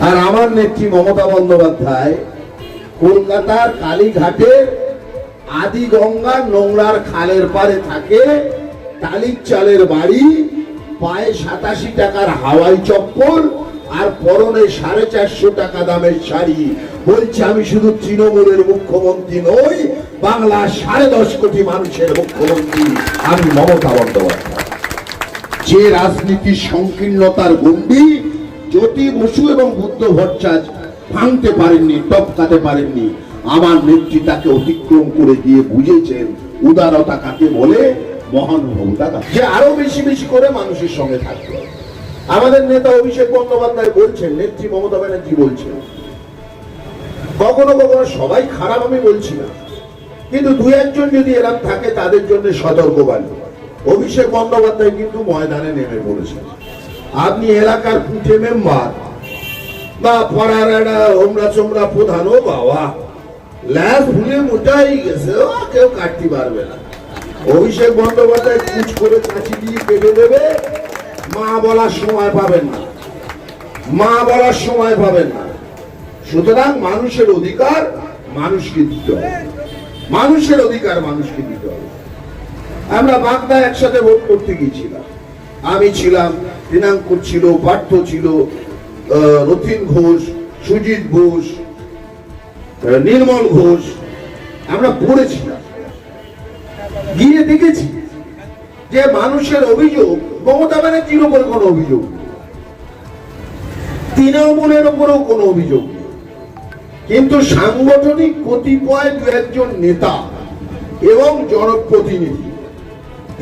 আর আমার নেত্রী মমতা বন্দ্যোপাধ্যায় কলকাতার কালীঘাটের আদি গঙ্গার নোংরার খালের পারে থাকে, টালির চালের বাড়ি, পায়ে সাতাশি টাকার হাওয়াই চপ্পল আর পরনে সাড়ে চারশো টাকা দামের শাড়ি। বলছে, আমি শুধু তৃণমূলের মুখ্যমন্ত্রী নই বাংলা সাড়ে দশ কোটি মানুষের মুখ্যমন্ত্রী। আমি মমতা বন্দ্যোপাধ্যায়। যে রাজনীতির সংকীর্ণতার গণ্ডি জ্যোতি বসু এবং বুদ্ধ ভট্টাচার্য ভাঙতে পারেননি, টপকাতে পারেননি, আমার নেত্রী তাকে অতিক্রম করে দিয়ে বুঝেছেন, উদারতা কাকে বলে? মহানুভবতা যে আরও বেশি বেশি করে মানুষের সঙ্গে থাকবে। আমাদের নেতা অভিষেক বন্দ্যোপাধ্যায় বলছেন, নেত্রী মমতা ব্যানার্জি বলছেন, কখনো কখনো সবাই খারাপ আমি বলছি না, কিন্তু দু একজন যদি এরকম থাকে, তাদের জন্য সতর্কবাণী অভিষেক বন্দ্যোপাধ্যায় কিন্তু ময়দানে নেমে পড়েছেন। আপনি এলাকার পুঁথে মেম্বার। বা পাড়ার একটা হোমরা চোমরা প্রধান ও বাবা। ল্যাস ভুলে মোটাই গেছে, ও কেউ কাটতে পারবে না। অভিষেক বন্দ্যোপাধ্যায় কুচ করে কাঁচি দিয়ে কেটে দেবে, মা বলার সময় পাবেন না। মা বলার সময় পাবেন না। সুতরাং মানুষের অধিকার মানুষকে দিতে হবে। মানুষের অধিকার মানুষকে দিতে হবে। আমরা বাগদা একসাথে ভোট করতে গিয়েছিলাম। আমি ছিলাম দিনাঙ্কুর ছিল, পার্থ ছিল রথিন ঘোষ, সুজিত ঘোষ নির্মল ঘোষ, আমরা পড়েছিলাম। গিয়ে দেখেছি যে মানুষের অভিযোগ, মমতা ব্যানার্জির উপর কোনো অভিযোগ তৃণমূলের উপরেও কোনো অভিযোগ কিন্তু সাংগঠনিক কতিপয় দু একজন নেতা এবং জনপ্রতিনিধি,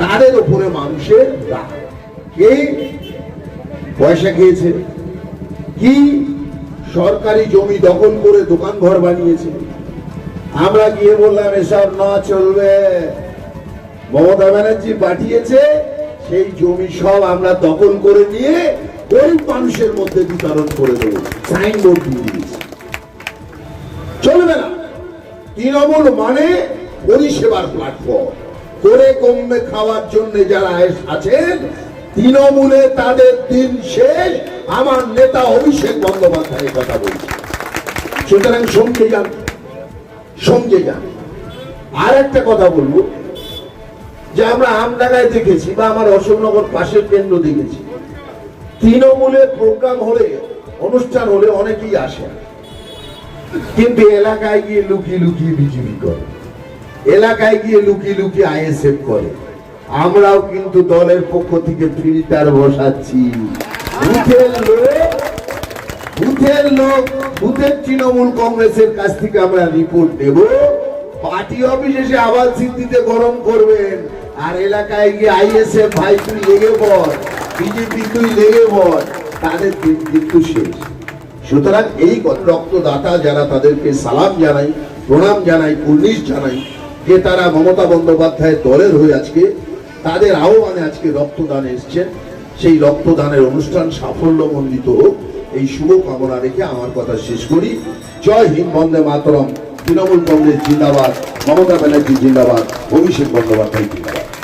তাদের উপরে মানুষের রাগ। কে? পয়সা খেয়েছে। কি সরকারি জমি দখল করে দোকান ঘর বানিয়েছে? আমরা গিয়ে বললাম, এসব না চলবে। মমতা ব্যানার্জি পাঠিয়েছে, সেই জমি সব আমরা দখল করে নিয়ে গরিব মানুষের মধ্যে বিতরণ করে দেবো। সাইনবোর্ড দিয়ে দিয়েছি। চলবে না। তৃণমূল মানে পরিষেবার প্ল্যাটফর্ম করে কমবে খাওয়ার জন্য যারা আছেন তৃণমূলে তাদের দিন শেষ। আমার নেতা অভিষেক বন্দ্যোপাধ্যায়ের কথা বলছে। সুতরাং সঙ্গে যান সঙ্গে যান। আর একটা কথা বলব, যে আমরা আমডাঙ্গায় দেখেছি বা আমার অশোকনগর পাশের কেন্দ্র দেখেছি। তৃণমূলের প্রোগ্রাম হলে, অনুষ্ঠান হলে অনেকেই আসে। কিন্তু এলাকায় গিয়ে লুকিয়ে লুকিয়ে বিজেপি করে। এলাকায় গিয়ে লুকিয়ে লুকিয়ে আইএসএফ করে। আমরাও কিন্তু দলের পক্ষ থেকে ফিল্টার বসাচ্ছি। বুথের লোক, বুথের তৃণমূল কংগ্রেসের কাছ থেকে আমরা রিপোর্ট দেব। পার্টি অফিস এসে আবার সিদ্ধিতে গরম করবেন। আর এলাকায় গিয়ে আইএসএফ ভাই তুই লেগে পড়, বিজেপি তুই লেগে পড়, তাদের কিন্তু শেষ। সুতরাং এই রক্তদাতা যারা তাদেরকে সালাম জানাই, প্রণাম জানাই, কুর্নিশ জানাই, যে তারা মমতা বন্দ্যোপাধ্যায়ের দলের হয়ে আজকে তাদের আহ্বানে আজকে রক্তদান এসছেন। সেই রক্তদানের অনুষ্ঠান সাফল্যমণ্ডিত হোক। এই শুভ কামনা রেখে আমার কথা শেষ করি। জয় হিন্দ, বন্দে মাতরম। তৃণমূল কংগ্রেস জিন্দাবাদ। মমতা ব্যানার্জি জিন্দাবাদ। অভিষেক বন্দ্যোপাধ্যায় জিন্দাবাদ।